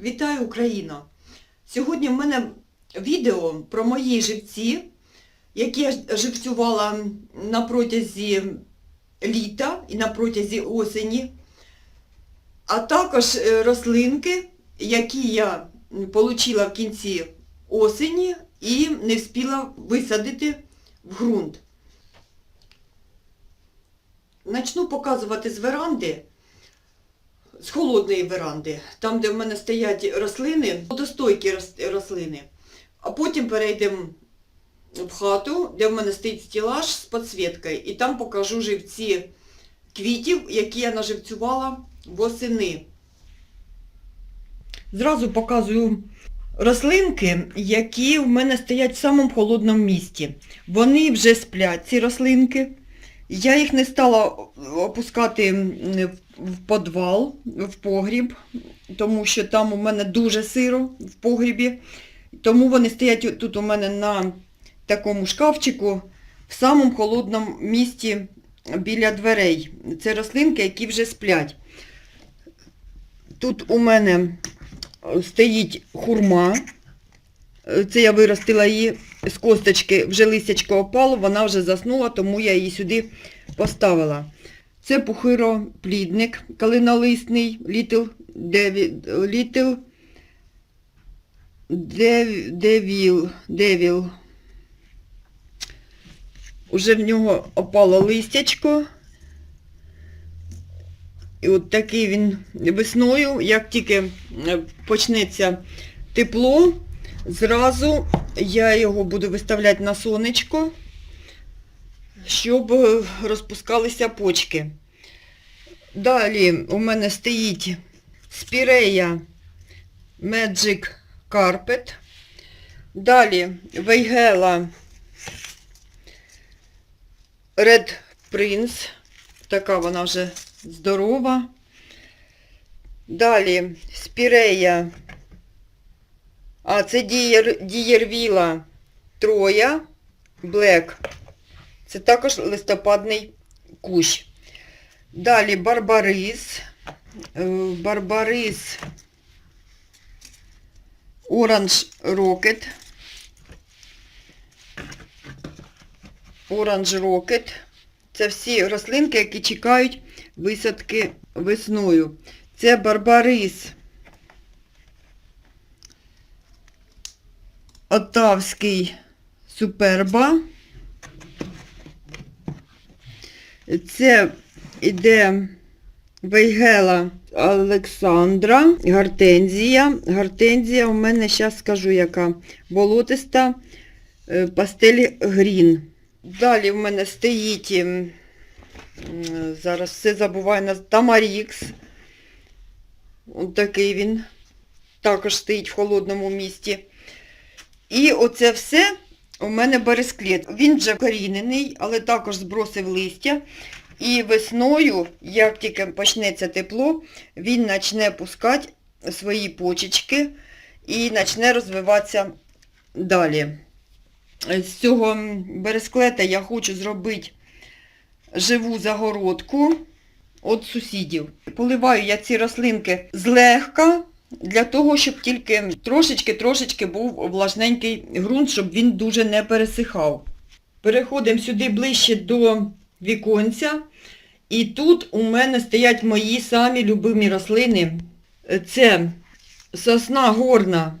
Вітаю Україно! Сьогодні в мене відео про мої живці, які я живцювала на протязі літа і на протязі осені, а також е, рослинки, які я отримала в кінці осені і не встигла висадити в ґрунт. Начну показувати з веранди з холодної веранди, там, де в мене стоять рослини, водостойкі рослини. А потім перейдемо в хату, де в мене стоїть стілаж з підсвіткою, і там покажу живці квітів, які я наживцювала восени. Зразу показую рослинки, які в мене стоять в самому холодному місці. Вони вже сплять, ці рослинки. Я їх не стала опускати м, в підвал, в погріб, тому що там у мене дуже сиро в погрібі. Тому вони стоять тут у мене на такому шкафчику в самому холодному місці біля дверей. Це рослинки, які вже сплять. Тут у мене стоїть хурма. Це я виростила її з косточки, вже листячко опало, вона вже заснула, тому я її сюди поставила. Це пухироплідник калинолисний, Little Devil, Devil, Devil. Уже в нього опало листячко. І от такий він весною, як тільки е, почнеться тепло, зразу я його буду виставляти на сонечко, щоб е, розпускалися почки. Далі у мене стоїть спірея Magic Carpet. Далі Вейгела Red Prince. Така вона вже здорова. Далі спірея. А, це дієр, дієрвіла Троя Black. Це також листопадний кущ. Далі барбарис. Е, Барбарис Orange Rocket. Orange Rocket. Це всі рослинки, які чекають висадки весною. Це барбарис. Отавський суперба. Це іде Вейгела Олександра, гортензія. Гортензія у мене, зараз скажу, яка болотиста е, пастель грін. Далі в мене стоїть, зараз все забуваю, наз- Тамарікс. Ось такий він. Також стоїть в холодному місті. І оце все у мене бересклет. Він вже корінений, але також збросив листя. І весною, як тільки почнеться тепло, він почне пускати свої почечки і почне розвиватися далі. З цього бересклета я хочу зробити живу загородку від сусідів. Поливаю я ці рослинки злегка, для того, щоб тільки трошечки-трошечки був влажненький ґрунт, щоб він дуже не пересихав. Переходимо сюди ближче до віконця. І тут у мене стоять мої самі любимі рослини. Це сосна горна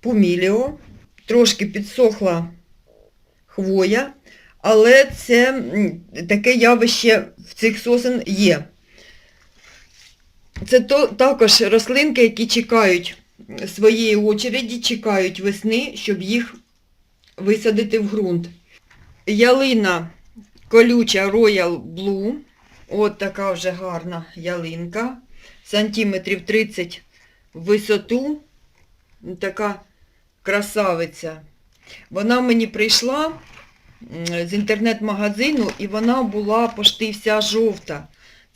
поміліо, трошки підсохла хвоя, але це таке явище в цих сосен є. Це то, також рослинки, які чекають своєї очереді, чекають весни, щоб їх висадити в ґрунт. Ялина колюча Royal Blue. От така вже гарна ялинка. Сантиметрів 30 в висоту. Така красавиця. Вона мені прийшла з інтернет-магазину і вона була почти вся жовта.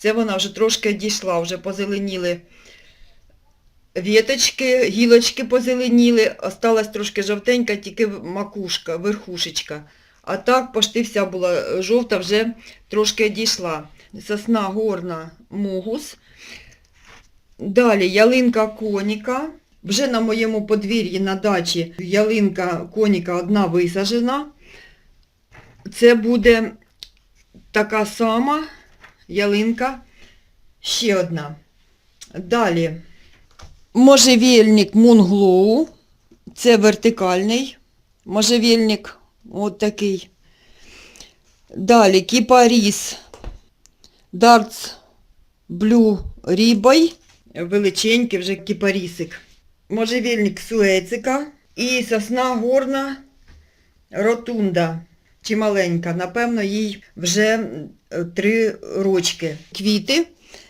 Це вона вже трошки дійшла, вже позеленіли віточки, гілочки позеленіли, осталась трошки жовтенька, тільки макушка, верхушечка. А так почти вся була жовта, вже трошки дійшла. Сосна горна мугус. Далі ялинка коніка. Вже на моєму подвір'ї на дачі ялинка коніка одна висаджена. Це буде така сама ялинка, ще одна. Далі можжевельник Мунглоу. Це вертикальний можжевельник. От такий. Далі кіпаріс Дартс Блю Рібой. Величенький вже кіпарісик. Можжевельник суецика. І сосна горна ротунда. Чи маленька. Напевно, їй вже е, три рочки. Квіти,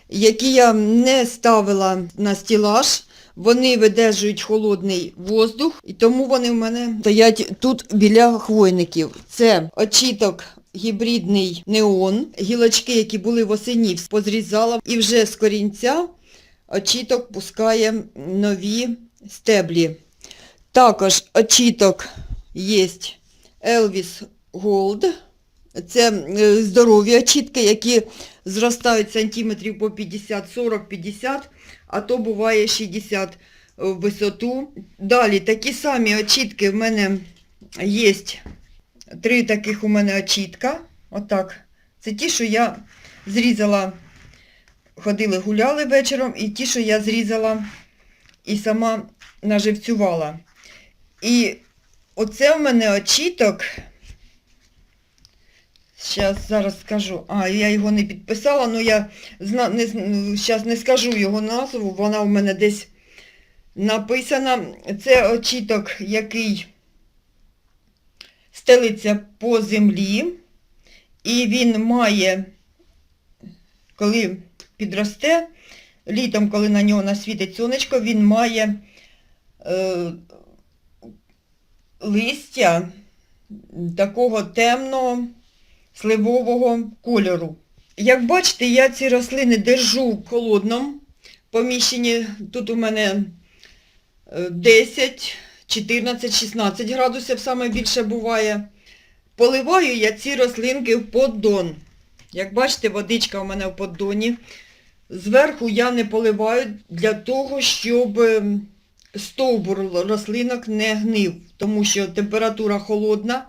які я не ставила на стілаж. Вони видержують холодний воздух, і тому вони в мене стоять тут біля хвойників. Це очіток гібридний неон, гілочки, які були восені, позрізала, і вже з корінця очіток пускає нові стеблі. Також очіток є Elvis Gold. Це е, здорові очітки, які зростають сантиметрів по 50, 40, 50, а то буває 60 в висоту. Далі такі самі очітки в мене є. Три таких у мене очітка. Отак. Це ті, що я зрізала, ходили гуляли вечором, і ті, що я зрізала і сама наживцювала. І оце в мене очіток. Щас зараз скажу. А, я його не підписала, але я зна... не... зараз не скажу його назву, вона в мене десь написана. Це очіток, який стелиться по землі. І він має, коли підросте, літом, коли на нього насвітить сонечко, він має е, листя такого темного сливового кольору. Як бачите, я ці рослини держу в холодному поміщенні. Тут у мене е, 10, 14, 16 градусів саме більше буває. Поливаю я ці рослинки в поддон. Як бачите, водичка у мене в поддоні. Зверху я не поливаю для того, щоб ем, стовбур рослинок не гнив, тому що температура холодна.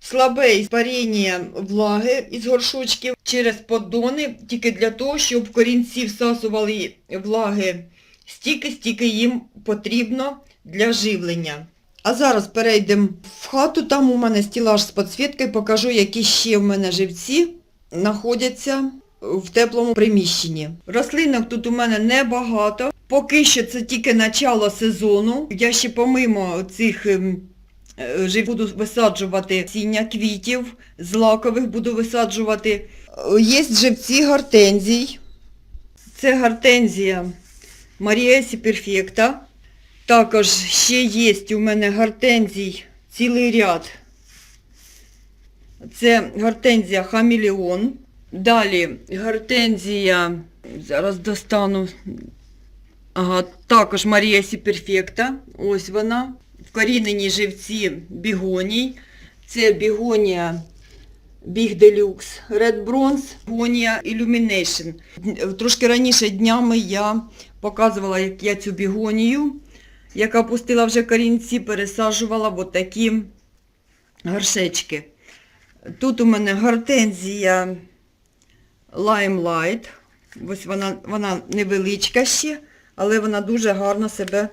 Слабе іспаріння влаги із горшочків через поддони, тільки для того, щоб корінці всасували влаги стільки, стільки їм потрібно для живлення. А зараз перейдемо в хату, там у мене стілаж з підсвіткою, покажу, які ще в мене живці знаходяться в теплому приміщенні. Рослинок тут у мене небагато. Поки що це тільки начало сезону. Я ще помимо цих буду висаджувати сіння квітів, злакових буду висаджувати. Е, Є живці гортензій. Це гортензія Маріесі Перфекта. Також ще є у мене гортензій цілий ряд. Це гортензія Хамелеон. Далі гортензія, зараз достану, ага, також Марія Сі Перфекта. Ось вона. Вкорінені живці бігоній. Це бігонія Big Deluxe Red Bronze, бігонія Illumination. Трошки раніше днями я показувала, як я цю бігонію, яка пустила вже корінці, пересаджувала в отакі горшечки. Тут у мене гортензія Limelight. Ось вона, вона невеличка ще, але вона дуже гарно себе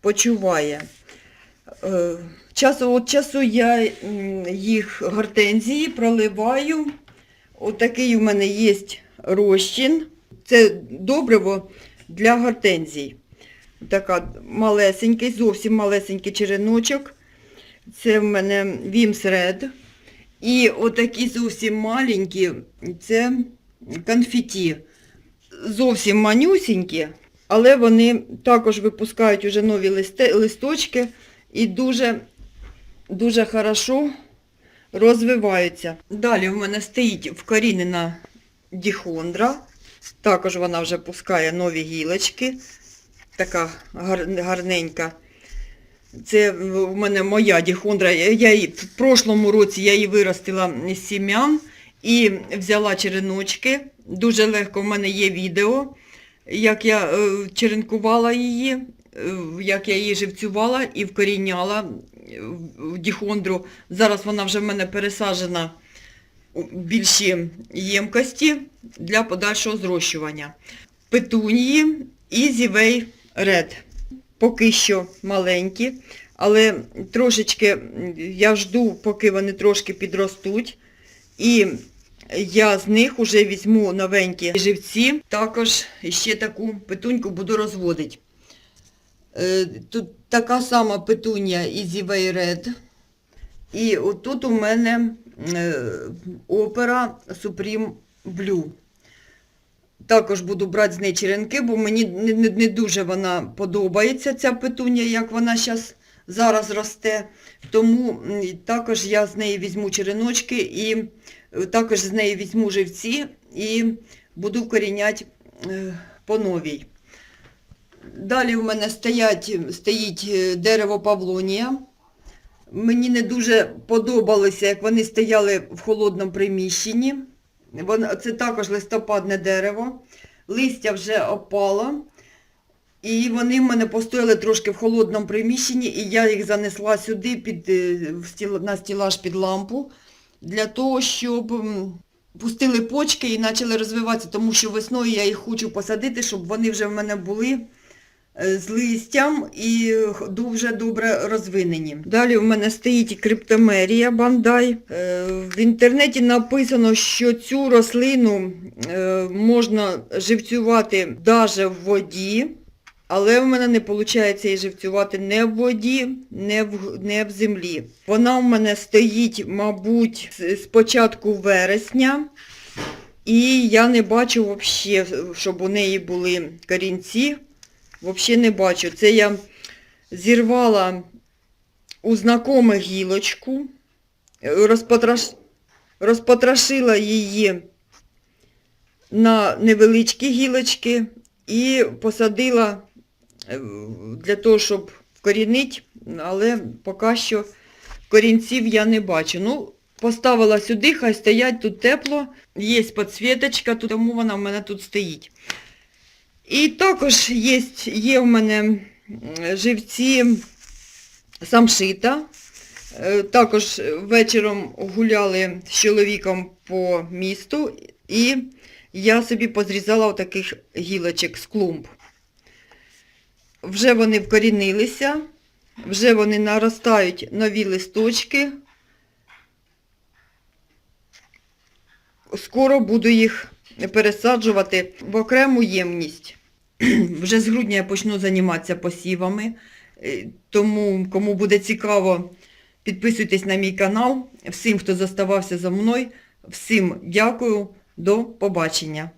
почуває. Е, Часу від часу я їх гортензії проливаю. Отакий у мене є розчин. Це добриво для гортензій. Така малесенький, зовсім малесенький череночок. Це в мене Вімс Red. І отакі зовсім маленькі, це конфеті. Зовсім манюсінькі, але вони також випускають уже нові листи, листочки і дуже, дуже хорошо розвиваються. Далі в мене стоїть вкорінена діхондра. Також вона вже пускає нові гілочки. Така гарненька. Це в мене моя діхондра. Я її, в прошлому році я її виростила з сім'ян і взяла череночки. Дуже легко в мене є відео. як я е, черенкувала її, як я її живцювала і вкоріняла е, в діхондру. Зараз вона вже в мене пересаджена у більші ємкості для подальшого зрощування. Петунії і зівей ред. Поки що маленькі, але трошечки я жду, поки вони трошки підростуть. І я з них вже візьму новенькі живці. Також ще таку петуньку буду розводити. Е, Тут така сама петунія Easy Way. І отут у мене е, опера Supreme Blue. Також буду брати з неї черенки, бо мені не, дуже вона подобається, ця петунія, як вона щас, зараз росте. Тому також я з неї візьму череночки і е, також з неї візьму живці і буду вкоріняти е, по новій. Далі в мене стоять, стоїть е, дерево павлонія. Мені не дуже подобалося, як вони стояли в холодному приміщенні. Це також листопадне дерево. Листя вже опало. І вони в мене постояли трошки в холодному приміщенні, і я їх занесла сюди під, е, на стілаж під лампу, для того, щоб пустили почки і почали розвиватися, тому що весною я їх хочу посадити, щоб вони вже в мене були з листям і дуже добре розвинені. Далі в мене стоїть криптомерія бандай. Е, В інтернеті написано, що цю рослину е, можна живцювати навіть в воді. Але в мене не виходить її живцювати не в воді, не в, не в землі. Вона в мене стоїть, мабуть, з початку вересня. І я не бачу взагалі, щоб у неї були корінці. Взагалі не бачу. Це я зірвала у знакомих гілочку, розпотраш... розпотрошила її на невеличкі гілочки і посадила е, для того, щоб вкорінити, але поки що корінців я не бачу. Ну, поставила сюди, хай стоять, тут тепло, є підсвіточка, тому вона в мене тут стоїть. І також є, є в мене живці самшита. Е, Також вечором гуляли з чоловіком по місту і я собі позрізала отаких гілочок з клумб. Вже вони вкорінилися, вже вони наростають нові листочки. Скоро буду їх пересаджувати в окрему ємність. Вже з грудня я почну займатися посівами, Е, тому кому буде цікаво, підписуйтесь на мій канал. Всім, хто заставався за мною, всім дякую, до побачення.